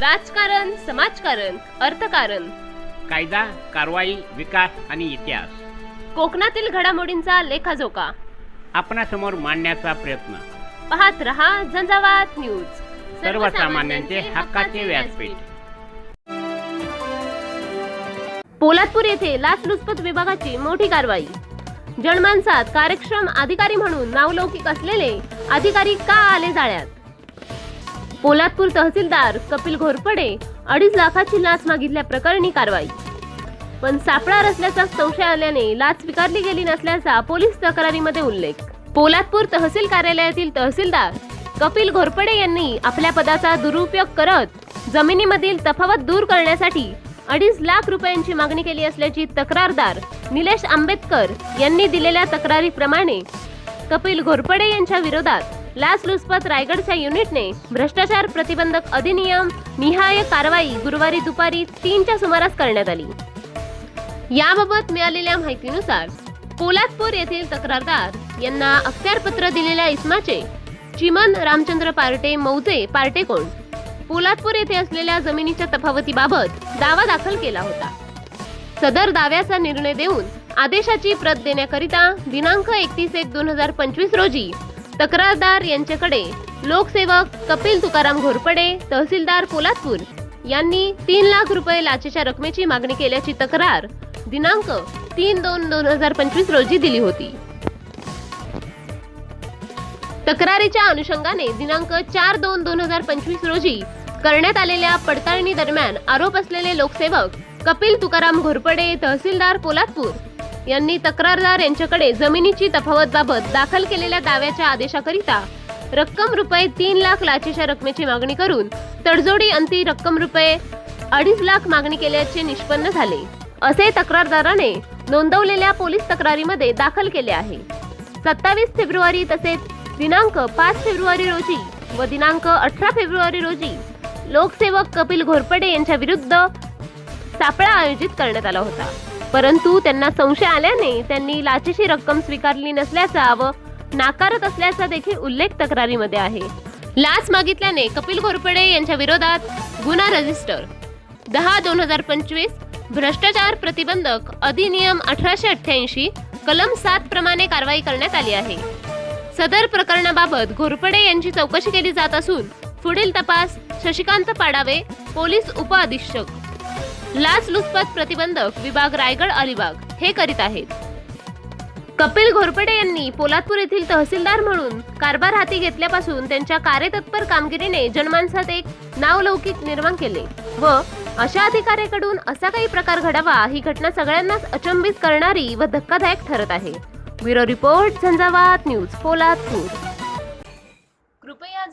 राजकारण समाजकारण अर्थकारण. कायदा कारवाई विकास आणि इतिहास. कोकणातील घडामोडींचा लेखाजोखा. आपणासमोर मांडण्याचा प्रयत्न. पाहत रहा झंझावात न्यूज. सर्वसामान्यांचे हक्काचे व्यासपीठ. पोलादपूर येथे लाचलुचपत विभागाची मोठी कारवाई. जनमानसात कार्यक्षम अधिकारी म्हणून नावलौकिक असलेले अधिकारी का आले जाळ्यात? पोलादपूर तहसीलदार कपिल घोरपडे अडीच लाखाची लाच मागितल्या प्रकरणी कारवाई. पण सापळा रचल्याचा संशय आल्याने लाच स्वीकारली गेली नसल्याचा पोलीस तक्रारीमध्ये उल्लेख. पोलादपूर तहसील कार्यालयातील तहसीलदार कपिल घोरपडे यांनी आपल्या पदाचा दुरुपयोग करत जमिनीमधील तफावत दूर करण्यासाठी अडीच लाख रुपयांची मागणी केली असल्याची तक्रारदार निलेश आंबेडकर यांनी दिलेल्या तक्रारीप्रमाणे कपिल घोरपडे यांच्या विरोधात लाचलुचपत रायगडच्या युनिटने भ्रष्टाचार प्रतिबंधक अधिनियम निहाय कारवाई गुरुवारी दुपारी तीनच्या सुमारास करण्यात आली. याबाबत मिळालेल्या माहितीनुसार पोलादपूर येथील तक्रारदार यांना अखत्यारपत्र दिलेल्या इस्माचे चिमन रामचंद्र पार्टे मौजे पार्टे कोण? पोलादपूर येथे असलेल्या जमिनीच्या तफावतीबाबत दावा दाखल केला होता. सदर दाव्याचा निर्णय देऊन आदेशाची प्रत देण्याकरिता दिनांक एकतीस एक दोन हजार पंचवीस रोजी तक्रारदार यांच्याकडे लोकसेवक कपिल तुकाराम घोरपडे तहसीलदार पोलादपूर यांनी तीन लाख रुपये लाचेच्या रकमेची मागणी केल्याची तक्रार दिनांक तीन दोन दोन हजार पंचवीस रोजी दिली होती. तक्रारीच्या अनुषंगाने दिनांक चार दोन दोन हजार पंचवीस रोजी करण्यात आलेल्या पडताळणी दरम्यान आरोप असलेले लोकसेवक कपिल तुकाराम घोरपडे तहसीलदार पोलादपूर यांनी तक्रारदार यांच्याकडे जमिनीची तफावतबाबत दाखल केलेल्या दाव्याच्या आदेशाकरिता रक्कम रुपये तीन लाख लाचेच्या रकमेची मागणी करून तडजोडी अंती रक्कम रुपये अडीच लाख मागणी केल्याचे निष्पन्न झाले. असे तक्रारदाराने नोंदवलेल्या पोलीस तक्रारीमध्ये दाखल केले आहे. सत्तावीस फेब्रुवारी तसेच दिनांक पाच फेब्रुवारी रोजी व दिनांक अठरा फेब्रुवारी रोजी लोकसेवक कपिल घोरपडे यांच्या विरुद्ध सापळा आयोजित करण्यात आला होता. परंतु त्यांना संशय आल्याने त्यांनी लाचेची रक्कम स्वीकारली नसल्याचा व नाकारत असल्याचा देखील उल्लेख तक्रारीमध्ये आहे. लाच मागितल्याने कपिल घोरपडे यांच्या विरोधात गुन्हा रजिस्टर. दहा दोन हजार पंचवीस भ्रष्टाचार प्रतिबंधक अधिनियम अठराशे अठ्ठ्याऐंशी कलम सात प्रमाणे कारवाई करण्यात आली आहे. सदर प्रकरणाबाबत घोरपडे यांची चौकशी केली जात असून पुढील तपास शशिकांत पाडावे पोलीस उपअधीक्षक लाचलुचपत प्रतिबंधक विभाग रायगड अलिबाग. हे करीत आहेत. कपिल घोरपडे यांनी पोलादपूर येथील तहसीलदार म्हणून कारभार हाती घेतल्यापासून त्यांच्या कार्यतत्पर कामगिरीने जनमानसात एक नावलौकिक निर्माण केले व अशा अधिकाऱ्याकडून असा काही प्रकार घडावा ही घटना सगळ्यांनाच अचंबित करणारी व धक्कादायक ठरत आहे. Bureau report Jhanjhavat news Poladpur.